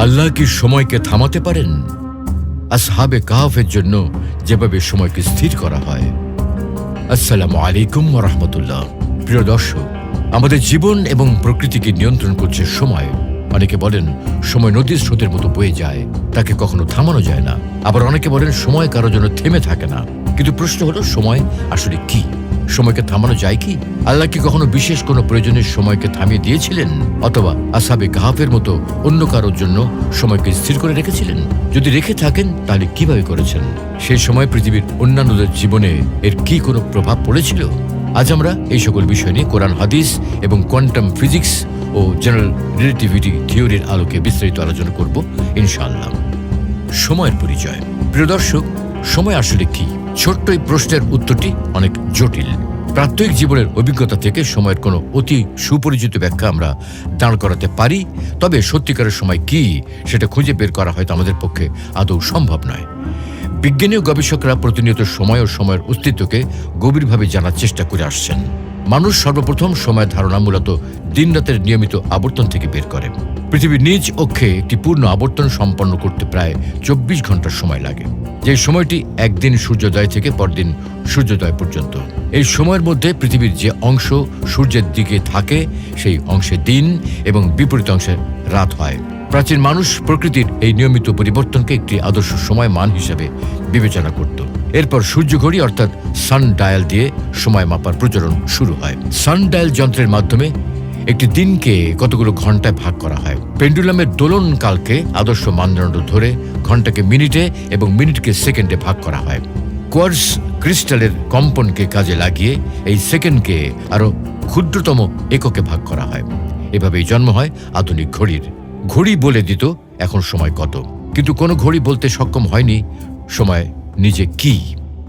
আল্লাহ কি সময়কে থামাতে পারেন? আসহাবে কাহাফের জন্য যেভাবে সময়কে স্থির করা হয়। আসসালামু আলাইকুম রহমতুল্লাহ। প্রিয় দর্শক, আমাদের জীবন এবং প্রকৃতিকে নিয়ন্ত্রণ করছে সময়। অনেকে বলেন, সময় নদীর স্রোতের মতো বয়ে যায়, তাকে কখনো থামানো যায় না। আবার অনেকে বলেন, সময় কারও জন্য থেমে থাকে না। কিন্তু প্রশ্ন হলো, সময় আসলে কি? সময়কে থামানো যায় কি? আল্লাহ কি কখনো বিশেষ কোনো প্রয়োজনের সময়কে থামিয়ে দিয়েছিলেন? অথবা আসাবে কাহাফের মতো অন্য কারোর জন্য সময়কে স্থির করে রেখেছিলেন? যদি রেখে থাকেন, তাহলে কীভাবে করেছেন? সেই সময় পৃথিবীর অন্যান্যদের জীবনে এর কি কোনো প্রভাব পড়েছিল? আজ আমরা এই সকল বিষয় নিয়ে কোরআন, হাদিস এবং কোয়ান্টাম ফিজিক্স ও জেনারেল রিলেটিভিটি থিওরির আলোকে বিস্তারিত আলোচনা করব, ইনশাআল্লাহ। সময়ের পরিচয়। প্রিয় দর্শক, সময় আসলে কি? ছোট্ট এই প্রশ্নের উত্তরটি অনেক জটিল। প্রাত্যহিক জীবনের অভিজ্ঞতা থেকে সময়ের কোনো অতি সুপরিচিত ব্যাখ্যা আমরা দাঁড় করাতে পারি, তবে সত্যিকারের সময় কি সেটা খুঁজে বের করা হয়তো আমাদের পক্ষে আদৌ সম্ভব নয়। বিজ্ঞানী ও গবেষকরা প্রতিনিয়ত সময় ও সময়ের অস্তিত্বকে গভীরভাবে জানার চেষ্টা করে আসছেন। মানুষ সর্বপ্রথম সময়ের ধারণা মূলত দিনরাতের নিয়মিত আবর্তন থেকে বের করে। পৃথিবীর নিজ অক্ষে একটি পূর্ণ আবর্তন সম্পন্ন করতে প্রায় চব্বিশ ঘণ্টার সময় লাগে। যে সময়টি একদিন সূর্যোদয় থেকে পরদিন সূর্যোদয় পর্যন্ত। এই সময়ের মধ্যে পৃথিবীর যে অংশ সূর্যের দিকে থাকে, সেই অংশে দিন এবং বিপরীত অংশে রাত হয়। প্রাচীন মানুষ প্রকৃতির এই নিয়মিত পরিবর্তনকে একটি আদর্শ সময় মান হিসেবে বিবেচনা করত। এরপর সূর্যঘড়ি অর্থাৎ সান ডায়াল দিয়ে সময় মাপার প্রচলন শুরু হয়। সান ডায়াল যন্ত্রের মাধ্যমে একটি দিনকে কতগুলো ঘন্টায় ভাগ করা হয়? পেন্ডুলামের দোলন কালকে আদর্শ মানদণ্ড ধরে ঘন্টাকে মিনিটে এবং মিনিটকে সেকেন্ডে ভাগ করা হয়। কোয়ার্স ক্রিস্টালের কম্পনকে কাজে লাগিয়ে এই সেকেন্ডকে আরও ক্ষুদ্রতম এককে ভাগ করা হয়। এভাবেই জন্ম হয় আধুনিক ঘড়ির। ঘড়ি বলে দিত এখন সময় কত। কিন্তু কোনো ঘড়ি বলতে সক্ষম হয়নি, সময় নিজে কি?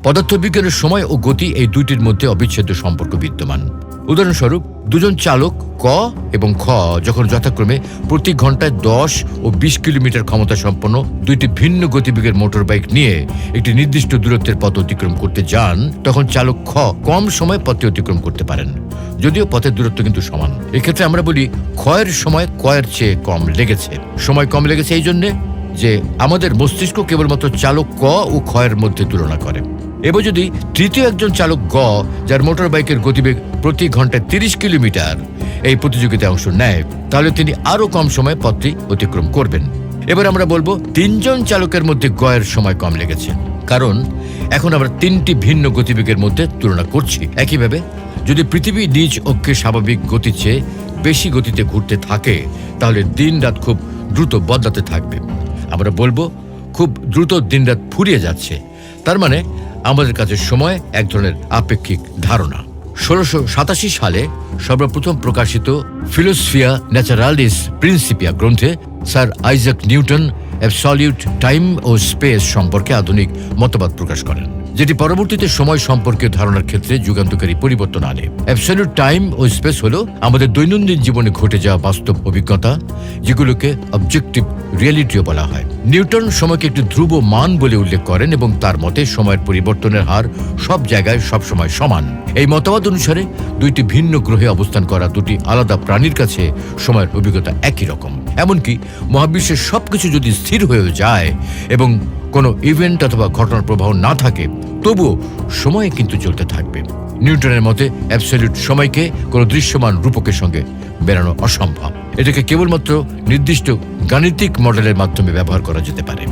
পদার্থবিজ্ঞানের সময় ও গতি এই দুইটির মধ্যে অবিচ্ছেদ্য সম্পর্ক বিদ্যমান। উদাহরণস্বরূপ, দুজন চালক ক এবং খ যখন যথাক্রমে প্রতি ঘন্টায় দশ ও বিশ কিলোমিটার ক্ষমতা সম্পন্ন দুইটি ভিন্ন গতিবেগের মোটর বাইক নিয়ে একটি নির্দিষ্ট দূরত্বের পথ অতিক্রম করতে যান, তখন চালক খ কম সময় পথে অতিক্রম করতে পারেন। যদিও পথের দূরত্ব কিন্তু সমান। এক্ষেত্রে আমরা বলি, ক্ষয়ের সময় কয়ের চেয়ে কম লেগেছে। সময় কম লেগেছে এই জন্যে যে আমাদের মস্তিষ্ক কেবলমাত্র চালক ক ও ক্ষয়ের মধ্যে তুলনা করে। এবার যদি তৃতীয় একজন চালক গ, যার মোটর বাইকের গতিবেগ প্রতি ঘন্টায় তিরিশ কিলোমিটার এই প্রতিযোগিতায় অংশ নেয়, তাহলে তিনি আরও কম সময়ে পথটি অতিক্রম করবেন। এবার আমরা বলব তিনজন চালকের মধ্যে গয়ের সময় কম লেগেছে। কারণ এখন আমরা তিনটি ভিন্ন গতিবেগের মধ্যে তুলনা করছি। একইভাবে যদি পৃথিবী নিজ অক্ষে স্বাভাবিক গতির চেয়ে বেশি গতিতে ঘুরতে থাকে, তাহলে দিন রাত খুব দ্রুত বদলাতে থাকবে। আমরা বলব, খুব দ্রুত দিনরাত ফুরিয়ে যাচ্ছে। তার মানে আমাদের কাছে সময় এক ধরনের আপেক্ষিক ধারণা। ষোলোশো সাতাশি সালে সর্বপ্রথম প্রকাশিত ফিলোসফিয়া ন্যাচারালিস প্রিন্সিপিয়া গ্রন্থে sir Isaac Newton absolute time ও স্পেস সম্পর্কে আধুনিক মতবাদ প্রকাশ করেন। যেটি পরবর্তীতে সময় সম্পর্কে ধারণার ক্ষেত্রে যুগান্তকারী পরিবর্তন আনে। অ্যাবসলিউট টাইম ও স্পেস হল আমাদের দৈনন্দিন জীবনে ঘটে যাওয়া বাস্তব অভিজ্ঞতা, যেগুলোকে অবজেক্টিভ রিয়েলিটিও বলা হয়। নিউটন সময়কে একটি ধ্রুব মান বলে উল্লেখ করেন এবং তার মতে সময়ের পরিবর্তনের হার সব জায়গায় সব সময় সমান। এই মতবাদ অনুসারে দুইটি ভিন্ন গ্রহে অবস্থান করা দুটি আলাদা প্রাণীর কাছে সময়ের অভিজ্ঞতা একই রকম। এমনকি মহাবিশ্বের সবকিছু যদি স্থির হয়ে যায় এবং কোনো ইভেন্ট অথবা ঘটনার প্রবাহ না থাকে, তবুও সময় কিন্তু চলতে থাকবে। নিউটনের মতে অ্যাবসলিউট সময়কে কোনো দৃশ্যমান রূপকের সঙ্গে বেরানো অসম্ভব। এটাকে কেবলমাত্র নির্দিষ্ট গাণিতিক মডেলের মাধ্যমে ব্যবহার করা যেতে পারে।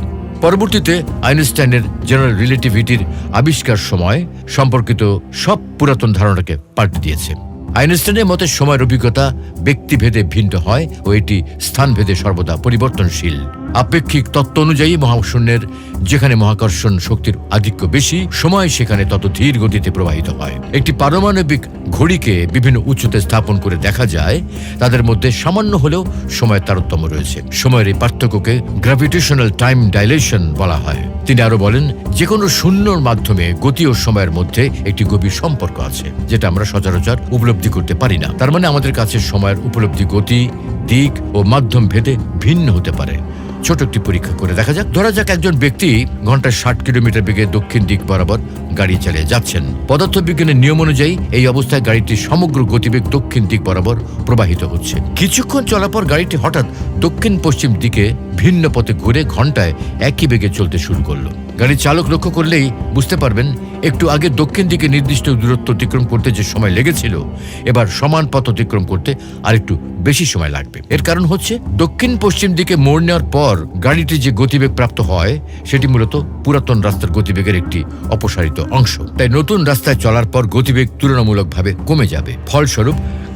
পরবর্তীতে আইনস্টাইনের জেনারেল রিলেটিভিটির আবিষ্কার সময় সম্পর্কিত সব পুরাতন ধারণাকে পাল্টে দিয়েছে। আইনস্টাইনের মতে সময়ের অভিজ্ঞতা ব্যক্তিভেদে ভিন্ন হয় ও এটি স্থানভেদে সর্বদা পরিবর্তনশীল। আপেক্ষিক তত্ত্ব অনুযায়ী মহাশূন্যের, যেখানে মহাকর্ষণ শক্তির আধিক্য বেশি, সময় সেখানে তত ধীর গতিতে প্রবাহিত হয়। একটি পারমাণবিক ঘড়িকে বিভিন্ন উচ্চতে স্থাপন করে দেখা যায়, তাদের মধ্যে সামান্য হলেও সময়ের তারতম্য রয়েছে। সময়ের এই পার্থক্যকে গ্র্যাভিটেশনাল টাইম ডাইলেশন বলা হয়। তিনি আরও বলেন যে কোনো শূন্যর মাধ্যমে গতি ও সময়ের মধ্যে একটি গভীর সম্পর্ক আছে, যেটা আমরা সচরাচর উপলব্ধি করতে পারি না। তার মানে আমাদের কাছে সময়ের উপলব্ধি গতি, দিক ও মাধ্যম ভেদে ভিন্ন হতে পারে। ছোট একটি পরীক্ষা করে দেখা যাক। ধরা যাক একজন ব্যক্তি ঘন্টায় ষাট কিলোমিটার বেগে দক্ষিণ দিক বরাবর গাড়ি চালিয়ে যাচ্ছেন। পদার্থবিজ্ঞানের নিয়ম অনুযায়ী এই অবস্থায় গাড়িটি সমগ্র গতিবেগ দক্ষিণ দিক বরাবর প্রবাহিত হচ্ছে। কিছুক্ষণ চলার পর গাড়িটি হঠাৎ দক্ষিণ পশ্চিম দিকে ভিন্ন পথে ঘুরে ঘন্টায় একই বেগে চলতে শুরু করল। গাড়ির চালক লক্ষ্য করলেই বুঝতে পারবেন একটু আগে দক্ষিণ দিকে নির্দিষ্ট দূরত্ব অতিক্রম করতে যে সময় লেগেছিল, এবার সমান পথ অতিক্রম করতে আর একটু বেশি সময় লাগবে। এর কারণ হচ্ছে দক্ষিণ পশ্চিম দিকে মোড় নেওয়ার পর গাড়িটি যে গতিবেগ প্রাপ্ত হয়, সেটি মূলত পুরাতন রাস্তার গতিবেগের একটি অপসারিত অংশ। তাই নতুন রাস্তায় চলার পর গতিবেগ তুলনামূলকভাবে কমে যাবে। ফলস্বরূপ,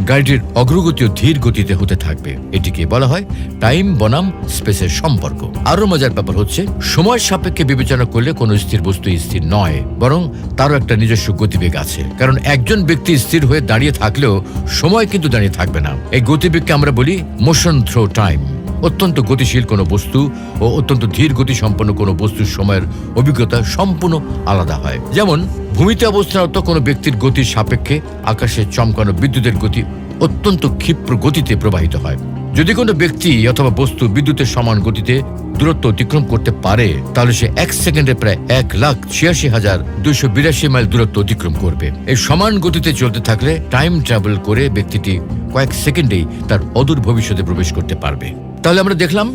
গাড়িটির অগ্রগতিও ধীর গতিতে হতে থাকবে। এটিকে বলা হয় টাইম বনাম স্পেসের সম্পর্ক। আরও মজার ব্যাপার হচ্ছে, সময় সাপেক্ষে বিবেচনা করলে কোনো স্থির বস্তু স্থির নয়, বরং তারও একটা নিজস্ব গতিবেগ আছে। কারণ একজন ব্যক্তি স্থির হয়ে দাঁড়িয়ে থাকলেও সময় কিন্তু দাঁড়িয়ে থাকবে না। এই গতিবেগকে আমরা বলি মোশন থ্রো টাইম অত্যন্ত গতিশীল কোনো বস্তু ও অত্যন্ত ধীর গতি সম্পন্ন কোনো বস্তুর সময়ের অভিজ্ঞতা সম্পূর্ণ আলাদা হয়। যেমন, ভূমিতে অবস্থানরত কোনো ব্যক্তির গতির সাপেক্ষে আকাশে চমকানো বিদ্যুতের গতি অত্যন্ত ক্ষিপ্র গতিতে প্রবাহিত হয়। যদি কোনো ব্যক্তি অথবা বস্তু বিদ্যুতের সমান গতিতে দূরত্ব অতিক্রম করতে পারে, তাহলে সে এক সেকেন্ডে প্রায় এক লাখ ছিয়াশি হাজার দুশো বিরাশি মাইল দূরত্ব অতিক্রম করবে। এই সমান গতিতে চলতে থাকলে টাইম ট্রাভেল করে ব্যক্তিটি কয়েক সেকেন্ডেই তার অদূর ভবিষ্যতে প্রবেশ করতে পারবে। তাহলে আমরা দেখলাম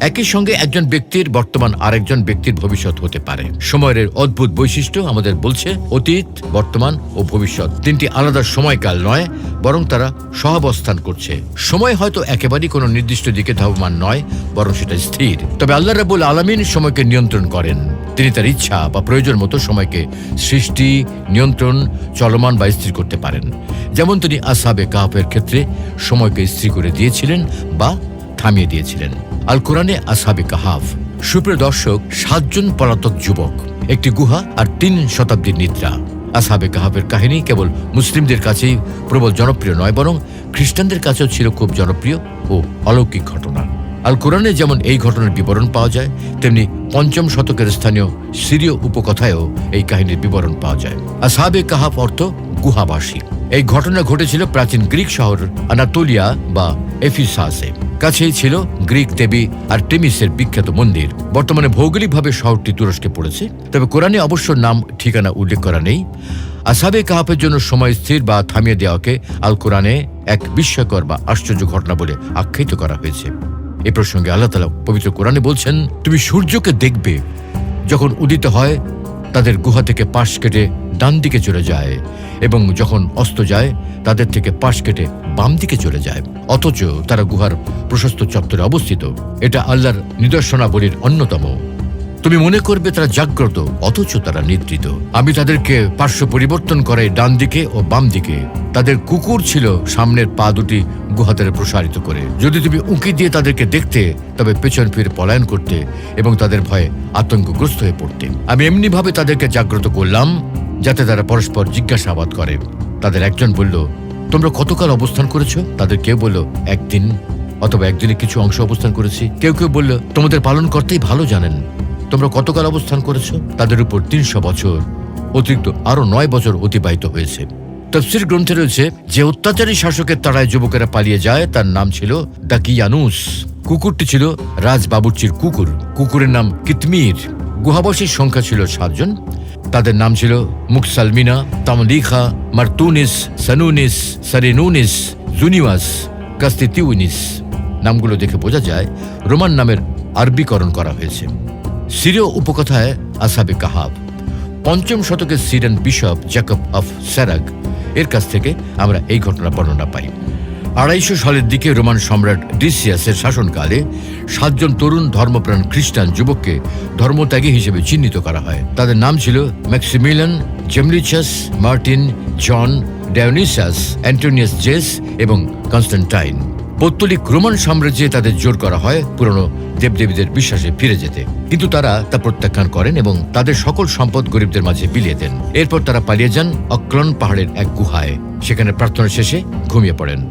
একই সঙ্গে একজন ব্যক্তির বর্তমান আরেকজন ব্যক্তির ভবিষ্যৎ হতে পারে। সময়ের অদ্ভুত বৈশিষ্ট্য আমাদের বলছে অতীত, বর্তমান ও ভবিষ্যৎ। তিনটি আলাদা সময়কাল নয়, বরং তারা সহাবস্থান করছে। সময় হয়তো একেবারেই কোনো নির্দিষ্ট দিকে ধাবমান নয়, বরং সেটা স্থির। তবে আল্লাহ রাবুল আলমিন সময়কে নিয়ন্ত্রণ করেন। তিনি তার ইচ্ছা বা প্রয়োজন মতো সময়কে সৃষ্টি, নিয়ন্ত্রণ, চলমান বা স্থির করতে পারেন। যেমন তিনি আসাবে কাহাফের ক্ষেত্রে সময়কে স্থির করে দিয়েছিলেন বা থামিয়ে দিয়েছিলেন। আল কোরআনে আসাবে কাহাফ। সুপ্রিয় দর্শক, সাতজন পলাতক যুবক, একটি গুহা আর তিন শতাব্দীর নিদ্রা। আসাবে কাহাবের কাহিনী কেবল মুসলিমদের কাছেই প্রবল জনপ্রিয় নয়, বরং খ্রিস্টানদের কাছেও ছিল খুব জনপ্রিয় ও অলৌকিক ঘটনা। আল কোরআনে যেমন এই ঘটনার বিবরণ পাওয়া যায়, তেমনি পঞ্চম শতকের স্থানীয় সিরীয় উপকথায়ও এই কাহিনীর বিবরণ পাওয়া যায়। আসাবে কাহাফ অর্থ গুহাবাসী। এই ঘটনা ঘটেছিল প্রাচীন গ্রিক শহর আনাতোলিয়া বা এফিসাসে। কাছেই ছিল গ্রিক দেবী আর টেমিসের বিখ্যাত মন্দির। বর্তমানে ভৌগোলিকভাবে শহরটি তুরস্কে পড়েছে, তবে কোরআনে অবশ্য নাম, ঠিকানা উল্লেখ করা নেই। আসাবে কাহাফের জন্য সময় স্থির বা থামিয়ে দেওয়াকে আল কোরআনে এক বিস্ময়কর বা আশ্চর্য ঘটনা বলে আখ্যায়িত করা হয়েছে। এ প্রসঙ্গে আল্লাহ তালা পবিত্র কোরআনে বলছেন, তুমি সূর্যকে দেখবে যখন উদিত হয় তাদের গুহা থেকে পাশ কেটে ডান দিকে চলে যায় এবং যখন অস্ত যায়, তাদের থেকে পাশ কেটে বাম দিকে চলে যায়। অথচ তারা গুহার প্রশস্ত চত্বরে অবস্থিত। এটা আল্লাহর নিদর্শনাবলীর অন্যতম। তুমি মনে করবে তারা জাগ্রত, অথচ তারা নিদ্রিত। আমি তাদেরকে পার্শ্ব পরিবর্তন করে ডান দিকে ও বাম দিকে। তাদের কুকুর ছিল সামনের পা দুটি গুহাতে প্রসারিত করে। যদি তুমি উঁকি দিয়ে তাদেরকে দেখতে, তবে পেছন ফিরে পলায়ন করতে এবং তাদের ভয়ে আতঙ্কগ্রস্ত হয়ে পড়তে। আমি এমনিভাবে তাদেরকে জাগ্রত করলাম, যাতে তারা পরস্পর জিজ্ঞাসাবাদ করে। তাদের একজন বলল, তোমরা কতকাল অবস্থান করেছ? তাদের কেউ বলল, একদিন, অথবা একদিনে কিছু অংশ অবস্থান করেছি। কেউ কেউ বলল, তোমাদের পালন করতেই ভালো জানেন। তোমরা কতকাল অবস্থান করেছ? তাদের উপর তিনশো বছর। অতিরিক্ত আরও নয় বছর অতিবাহিত হয়েছে। তফসির গ্রন্থে রয়েছে, যে অত্যাচারী শাসকের তাড়ায় যুবকেরা পালিয়ে যায়, তার নাম ছিল দাকিয়ানুস। কুকুরটি ছিল রাজ বাবুর্চির কুকুর। কুকুরের নাম কিতমির। গুহাবাসীর সংখ্যা ছিল সাতজন। তাদের নাম ছিল মুকসালমিনা, তামলিখা, মার্তুনিস, সানুনিস, সারিনুনিস, জুনিওয়াস, কাস্তিতিউনিস। নামগুলো দেখে বোঝা যায়, রোমান নামের আরবিকরণ করা হয়েছে। সিরীয় উপকথায় আসাবে কাহাব। পঞ্চম শতকের Syrian bishop Jacob of Serugh এর কাছ থেকে আমরা এই ঘটনা বর্ণনা পাই। আড়াইশো সালের দিকে রোমান সম্রাট ডিসিয়াসের শাসনকালে সাতজন তরুণ ধর্মপ্রাণ খ্রিস্টান যুবককে ধর্মত্যাগী হিসেবে চিহ্নিত করা হয়। তাদের নাম ছিল ম্যাক্সিমিলান, জেমলিচাস, মার্টিন, জন, ডায়োনিসাস, অ্যান্টোনিয়াস জেস এবং কনস্ট্যান্টাইন পৌত্তলিক রোমান সাম্রাজ্যে তাদের জোর করা হয় পুরনো দেবদেবীদের বিশ্বাসে ফিরে যেতে। কিন্তু তারা তা প্রত্যাখ্যান করেন এবং তাদের সকল সম্পদ গরিবদের মাঝে বিলিয়ে দেন। এরপর তারা পালিয়ে যান অক্লন পাহাড়ের এক গুহায়। সেখানে প্রার্থনা শেষে ঘুমিয়ে পড়েন।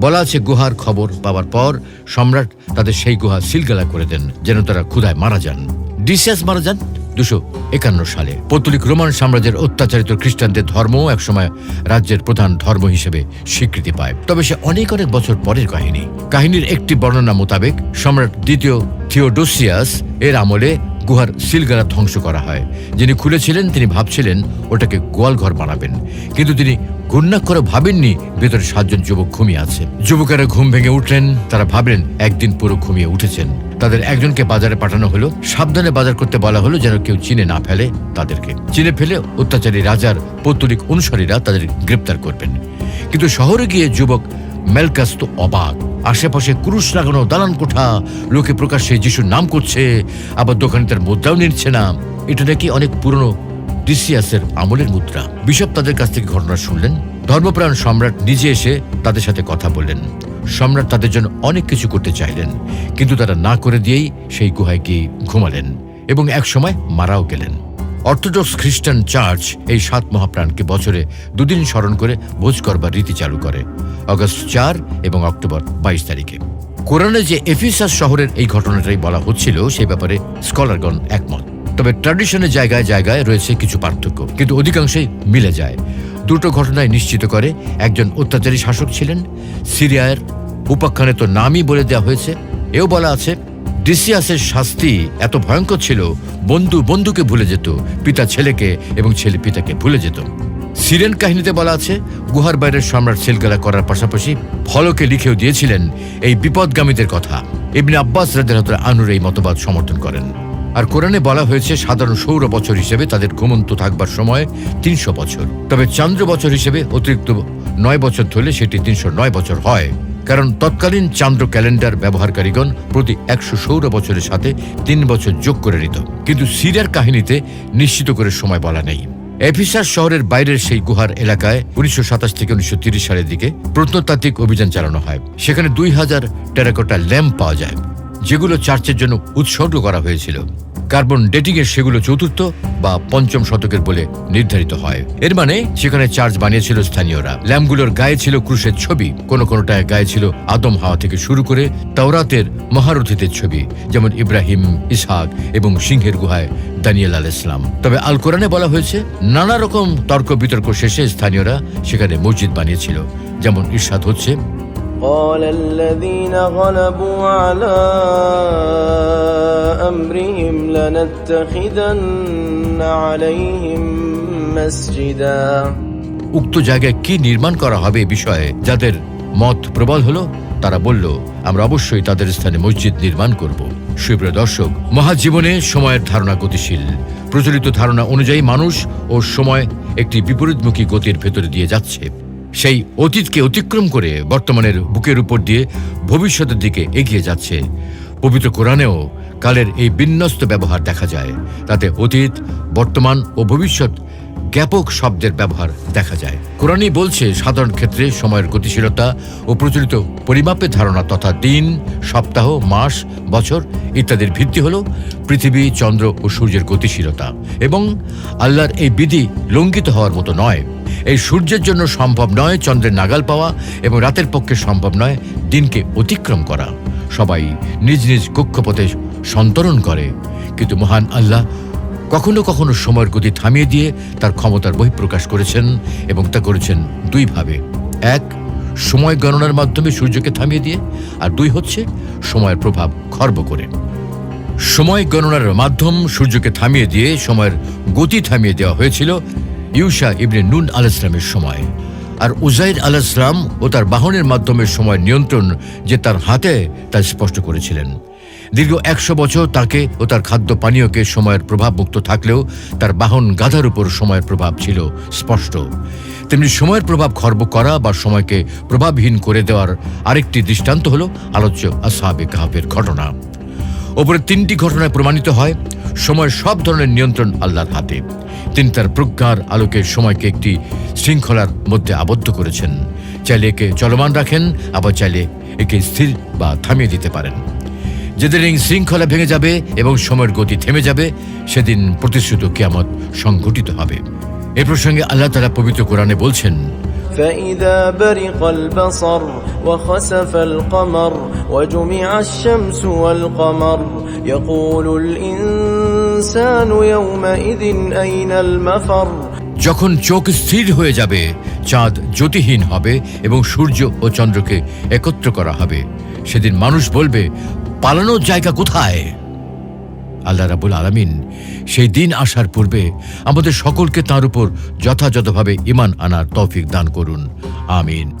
বলা আছে, গুহার খবর পাওয়ার পর সম্রাট তাদের সেই গুহা সিলগালা করে দেন, যেন তারা ক্ষুধায় মারা যান। ডিসিয়াস মারা যান? দুশো একান্ন সালে পৌতলিক রোমান সাম্রাজ্যের অত্যাচারিত খ্রিস্টানদের ধর্ম একসময় রাজ্যের প্রধান ধর্ম হিসেবে স্বীকৃতি পায়। তবে সে অনেক অনেক বছর পরের কাহিনী। কাহিনীর একটি বর্ণনা মোতাবেক সম্রাট দ্বিতীয় থিওডোসিয়াস এর আমলে গুহার সিলগালা ধ্বংস করা হয়। যিনি খুলেছিলেন, তিনি ভাবছিলেন ওটাকে গোয়ালঘর বানাবেন। কিন্তু তিনি গুন্নাক করে ভাবেননি ভেতরে সাতজন যুবক ঘুমিয়ে আছে। যুবকেরা ঘুম ভেঙে উঠলেন। তারা ভাবলেন, একদিন পুরো ঘুমিয়ে উঠেছেন। তাদের একজনকে বাজারে পাঠানো হলো। সাবধানে বাজার করতে বলা হলো যেন কেউ চিনে না ফেলে তাদেরকে। চিনে ফেলে অত্যাচারী রাজার পৌত্তলিক অনুসারীরা তাদের গ্রেপ্তার করবেন। কিন্তু শহরে গিয়ে যুবক মেলকাস তো অবাক। আশেপাশে ক্রুশ লাগানো দালান কোঠা, লোকে প্রকাশ্যে যিশুর নাম করছে, আবার দোকানে তার মুদ্রাও নিচ্ছে না। এটা নাকি অনেক পুরনো ডিসিয়াসের আমলের মুদ্রা। বিশপ তাদের কাছ থেকে ঘটনা শুনলেন। ধর্মপ্রাণ সম্রাট নিজে এসে তাদের সাথে কথা বললেন। সম্রাট তাদের জন্য অনেক কিছু করতে চাইলেন, কিন্তু তারা না করে দিয়েই সেই গুহায় গিয়ে ঘুমালেন এবং এক সময় মারাও গেলেন। অর্থোডক্স খ্রিস্টান চার্চ এই সাত মহাপ্রাণকে বছরে দুদিন স্মরণ করে ভোজ করবার রীতি চালু করে। অগস্ট চার এবং অক্টোবর বাইশ তারিখে। কোরআনে যে এফিসাস শহরের এই ঘটনাটাই বলা হচ্ছিল, সে ব্যাপারে স্কলারগণ একমত। তবে ট্র্যাডিশনের জায়গায় জায়গায় রয়েছে কিছু পার্থক্য, কিন্তু অধিকাংশই মিলে যায়। দুটো ঘটনায় নিশ্চিত করে, একজন অত্যাচারী শাসক ছিলেন, সিরিয়ার উপাখ্যানে তো নামই বলে দেওয়া হয়েছে, এও বলা আছে ডিসিয়াসের শাস্তি এত ভয়ঙ্কর ছিল, বন্ধু বন্ধুকে ভুলে যেত, পিতা ছেলেকে এবং ছেলে পিতাকে ভুলে যেত। সিরেন কাহিনীতে বলা আছে, গুহার বাইরের সম্রাট সেলগালা করার পাশাপাশি ফলকে লিখেও দিয়েছিলেন এই বিপদগামীদের কথা। ইবনে আব্বাস রাদের আনুর এই মতবাদ সমর্থন করেন। আর কোরআনে বলা হয়েছে, সাধারণ সৌর বছর হিসেবে তাদের ঘুমন্ত থাকবার সময় তিনশো বছর। তবে চান্দ্র বছর হিসেবে অতিরিক্ত নয় বছর ধরলে সেটি তিনশো নয় বছর হয়। কারণ তৎকালীন চান্দ্র ক্যালেন্ডার ব্যবহারকারীগণ প্রতি একশো সৌর বছরের সাথে তিন বছর যোগ করে নিত। কিন্তু সিরিয়ার কাহিনীতে নিশ্চিত করে সময় বলা নেই। এফিসাস শহরের বাইরের সেই গুহার এলাকায় উনিশশো সাতাশ থেকে উনিশশো তিরিশ সালের দিকে প্রত্নতাত্ত্বিক অভিযান চালানো হয়। সেখানে দুই হাজার টেরাকোটা ল্যাম্প পাওয়া যায়, যেগুলো চার্চের জন্য উৎসর্গ করা হয়েছিল। কার্বন ডেটিং এর সেগুলো চতুর্থ বা পঞ্চম শতকের বলে নির্ধারিত হয়। এর মানে সেখানে চার্চ বানিয়েছিল স্থানীয়রা। ল্যাম্পগুলোর গায়ে ছিল ক্রুশের ছবি। কোন কোনটায় গায়ে ছিল আদম হাওয়া থেকে শুরু করে তাওরাতের মহারথীদের ছবি, যেমন ইব্রাহিম, ইসহাক এবং সিংহের গুহায় দানিয়েল আল ইসলাম। তবে আল কোরআনে বলা হয়েছে, নানা রকম তর্ক বিতর্ক শেষে স্থানীয়রা সেখানে মসজিদ বানিয়েছিল। যেমন ইরশাদ হচ্ছে قال الذين غلبوا على أمرهم لنتخذن عليهم مسجدا উক্ত জায়গায় কি নির্মাণ করা হবে এ বিষয়ে যাদের মত প্রবল হলো তারা বলল আমরা অবশ্যই তাদের স্থানে মসজিদ নির্মাণ করব সুপ্রিয় দর্শক মহাজীবনে সময়ের ধারণা গতিশীল প্রচলিত ধারণা অনুযায়ী মানুষ ও সময় একটি বিপরীতমুখী গতির ভেতরে দিয়ে যাচ্ছে সেই অতীতকে অতিক্রম করে বর্তমানের বুকের উপর দিয়ে ভবিষ্যতের দিকে এগিয়ে যাচ্ছে। পবিত্র কোরআনেও কালের এই বিন্যস্ত ব্যবহার দেখা যায়। তাতে অতীত, বর্তমান ও ভবিষ্যৎ জ্ঞাপক শব্দের ব্যবহার দেখা যায়। কোরআনই বলছে, সাধারণ ক্ষেত্রে সময়ের গতিশীলতা ও প্রচলিত পরিমাপের ধারণা তথা দিন, সপ্তাহ, মাস, বছর ইত্যাদির ভিত্তি হল পৃথিবী, চন্দ্র ও সূর্যের গতিশীলতা এবং আল্লাহর এই বিধি লঙ্ঘিত হওয়ার মতো নয়। এই সূর্যের জন্য সম্ভব নয় চন্দ্রের নাগাল পাওয়া এবং রাতের পক্ষে সম্ভব নয় দিনকে অতিক্রম করা। সবাই নিজ নিজ কক্ষপথে সন্তরণ করে। কিন্তু মহান আল্লাহ কখনো কখনো সময়ের গতি থামিয়ে দিয়ে তার ক্ষমতার বহিঃপ্রকাশ করেছেন এবং তা করেছেন দুইভাবে এক, সময় গণনার মাধ্যমে সূর্যকে থামিয়ে দিয়ে আর দুই হচ্ছে সময়ের প্রভাব খর্ব করে। সময় গণনার মাধ্যম সূর্যকে থামিয়ে দিয়ে সময়ের গতি থামিয়ে দেওয়া হয়েছিল ইউসা ইবনে নুন আল ইসলামের সময়। আর উজাইর আল ইসলাম ও তার বাহনের মাধ্যমে সময় নিয়ন্ত্রণ যে তার হাতে, তা স্পষ্ট করেছিলেন। দীর্ঘ একশো বছর তাকে ও তার খাদ্য পানীয়কে সময়ের প্রভাব মুক্ত থাকলেও তার বাহন গাধার উপর সময়ের প্রভাব ছিল স্পষ্ট। তেমনি সময়ের প্রভাব খর্ব করা বা সময়কে প্রভাবহীন করে দেওয়ার আরেকটি দৃষ্টান্ত হল আলোচ্য আসাবে কাহাবের ঘটনা। ওপরে তিনটি ঘটনায় প্রমাণিত হয় সময়ের সব ধরনের নিয়ন্ত্রণ আল্লাহর হাতে তিনি তার প্রজ্ঞার আলোকে সময়কে একটি শৃঙ্খলার মধ্যে আবদ্ধ করেছেন চাইলে একে চলমান রাখেন আবার চাইলে একে স্থির বা থামিয়ে দিতে পারেন যেদিন এই শৃঙ্খলা ভেঙে যাবে এবং সময়ের গতি থেমে যাবে সেদিন প্রতিশ্রুত কিয়ামত সংঘটিত হবে এ প্রসঙ্গে আল্লাহ তালা পবিত্র কোরআনে বলছেন فإذا برق البصر وخسف القمر وجمع الشمس والقمر يقول الإنسان يومئذ أين المفر যখন চোখ স্থির হয়ে যাবে, চাঁদ জ্যোতিহীন হবে এবং সূর্য ও চন্দ্রকে একত্র করা হবে। সেদিন মানুষ বলবে, পালানোর জায়গা কোথায়? আল্লাহ রাবুল আলামিন সেই দিন আসার পূর্বে আমাদের সকলকে তার উপর যথাযথভাবে ইমান আনার তৌফিক দান করুন। আমিন।